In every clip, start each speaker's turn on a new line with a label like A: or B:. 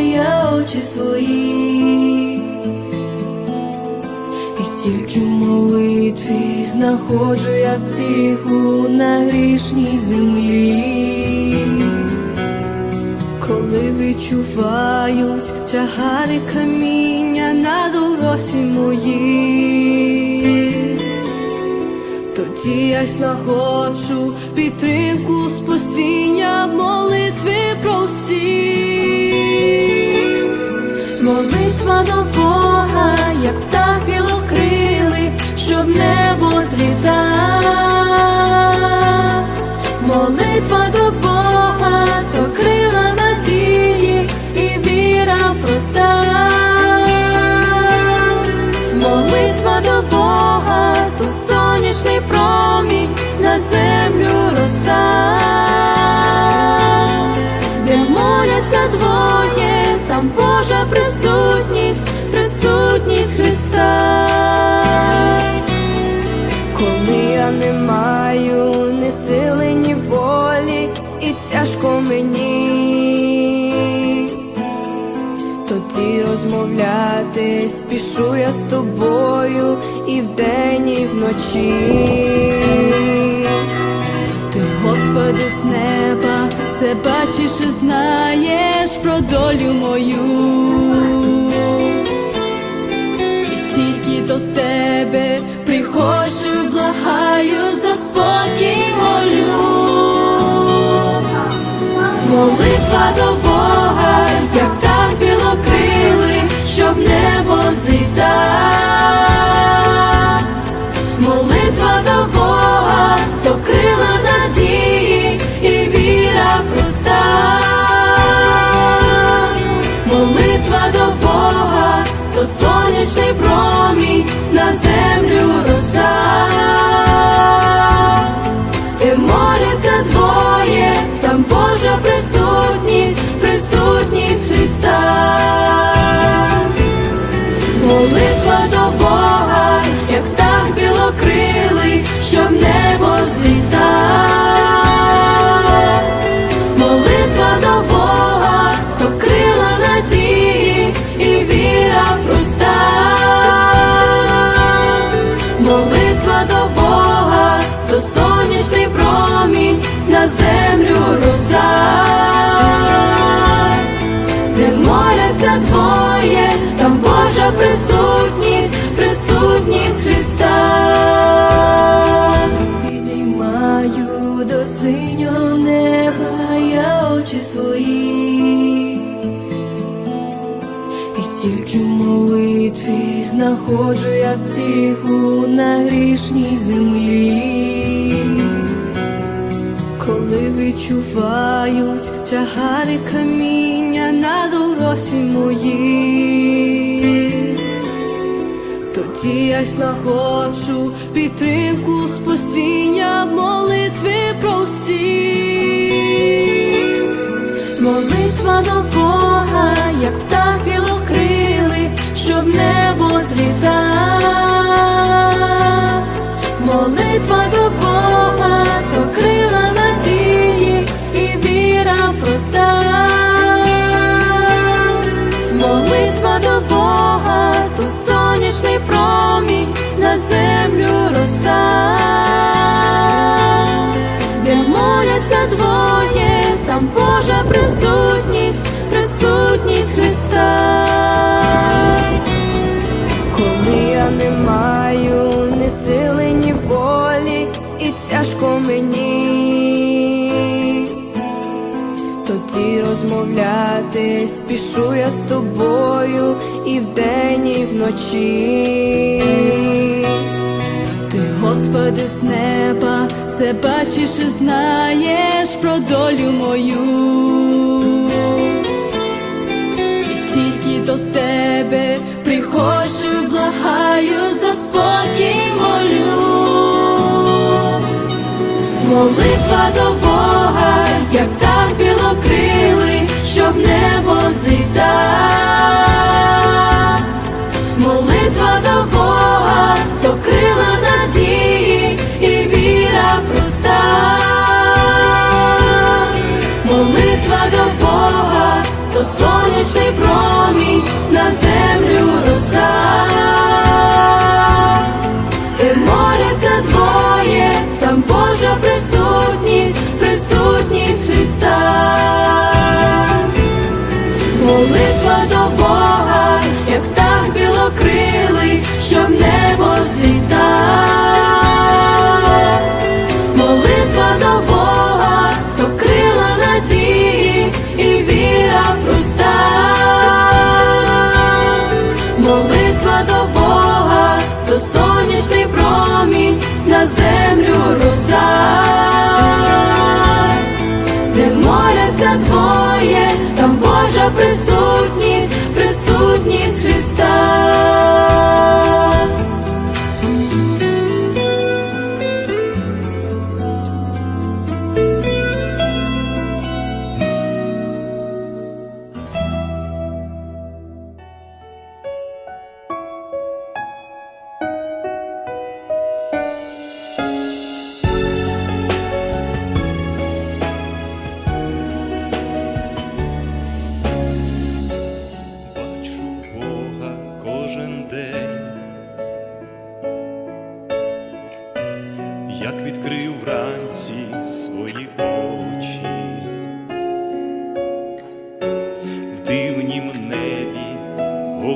A: я очі свої, і тільки в молитві знаходжу я втіху на грішній землі,
B: коли відчувають тягарі каміння на доросі моїй тоді я знаходжу підтримку спасіння в молитві простій.
A: молитва до Бога, як птах білокрилий, щоб небо злітав. Землю роса, де моляться двоє, там Божа присутність, присутність Христа.
B: Коли я не маю ні сили, ні волі, і тяжко мені, тоді розмовляти спішу я з тобою і вдень, і вночі. Господи, з неба, все бачиш і знаєш про долю мою. І тільки до тебе приходжу, благаю за спокій молю.
A: Молитва до Бога, як птах білокрилий, що в небо зліта. Молитва до Бога, то крила надії Молитва до Бога, то сонячний промінь на землю роса, де моляться двоє, там Божа присутність, присутність Христа. Підіймаю до синього неба я очі свої. І тільки молитві знаходжу я втіху на грішній землі.
B: Коли відчувають тягарі каміння на дорозі моїй, тоді я знаходжу підтримку спасіння в молитві простій.
A: Молитва до Бога, як птах білокрилий, що в небо зліта. Молитва до Бога, то крила надії і віра проста. Молитва до Бога, то сонячний промінь на землю роса
B: розмовляти спішу я з тобою і вдень, і вночі. Ти, Господи, з неба, все бачиш і знаєш про долю мою. І тільки до тебе приходжу, благаю за спокій молю.
A: Молитва до Бога, як птах білокрилий, що в небо зліта. Молитва до Бога, то крила надії і віра проста. Молитва до Бога, то сонячний промінь до Бога, як так білокрилий, що
C: в небо зліта, молитва до Бога, то крила надії і віра проста, молитва до Бога, то сонячний промінь на землю руса, де моляться твоє. Присутні Христа.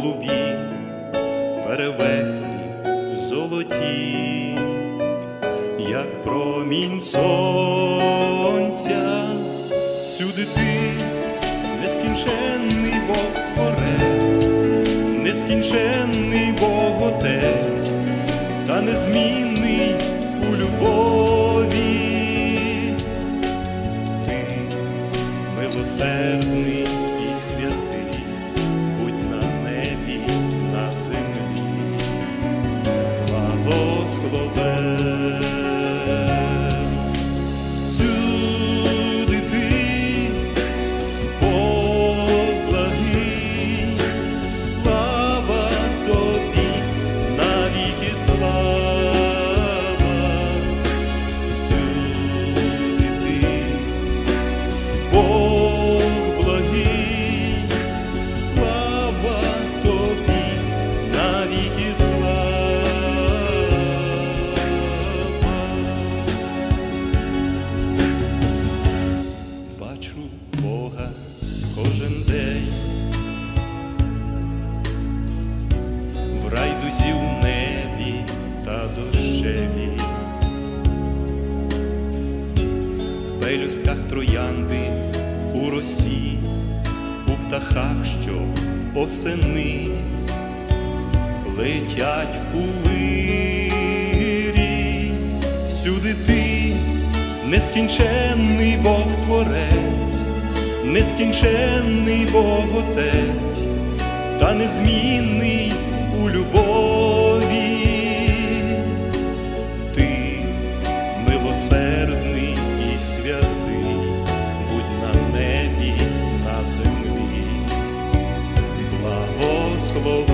C: Голубі, перевеслі золоті, як промінь сонця, всюди ти нескінченний Бог Творець, нескінченний Бог Отець, та незмінний у любові. Ти милосердний і святий, благословен. Дощеві, в пелюстках троянди у росі, у птахах, що в осени летять у вирі, всюди ти нескінченний Бог Творець, нескінченний Бог Отець, та незмінний у любові. Милосердний і святий, будь на небі, на землі, благословен.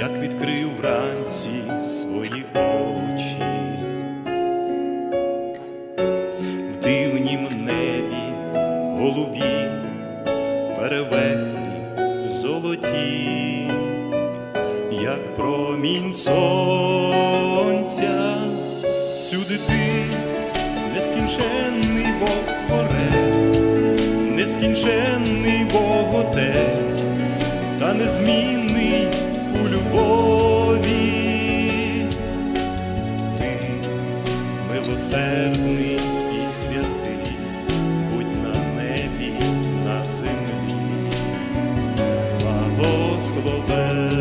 C: Як відкрию вранці свої очі, в дивнім небі голубі, перевеслі золоті, як промінь сонця, всюди ти нескінченний Бог Творець, нескінченний Бог Отець, та незмінний любові. Ти милосердний і святий, будь на небі, на землі, благословен.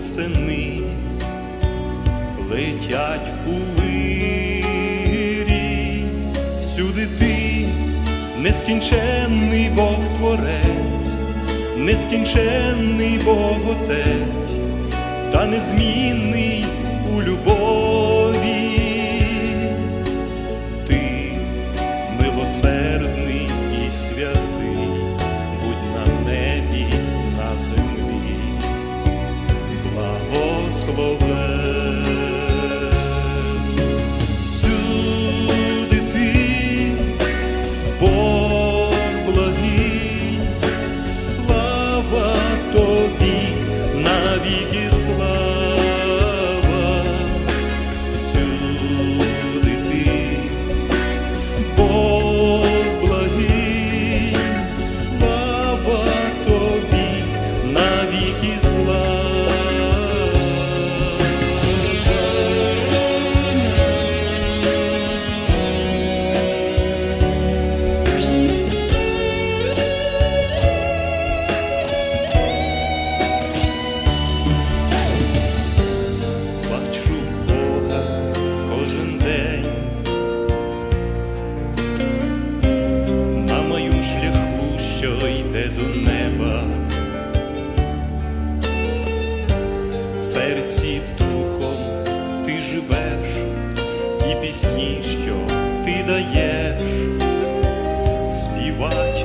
C: В осени летять у вирі, всюди ти нескінченний Бог Творець, нескінченний Бог Отець, та незмінний у любові.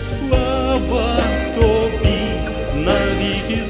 C: Слава тобі, навіки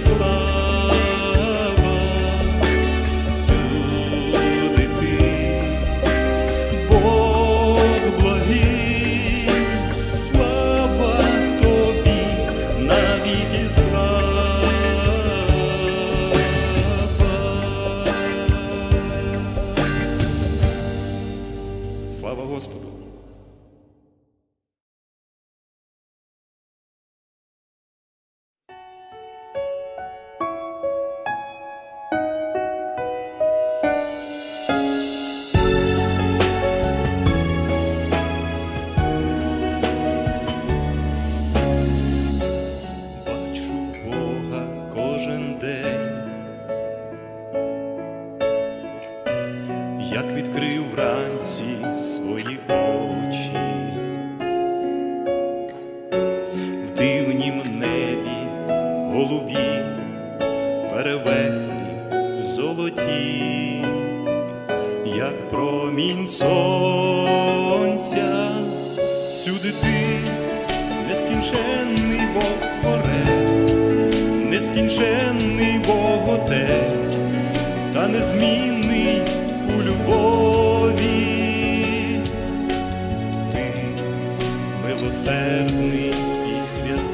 C: нескінченний Бог Отець, та незмінний у любові. Ти милосердний і святий,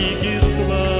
C: Навіки слава,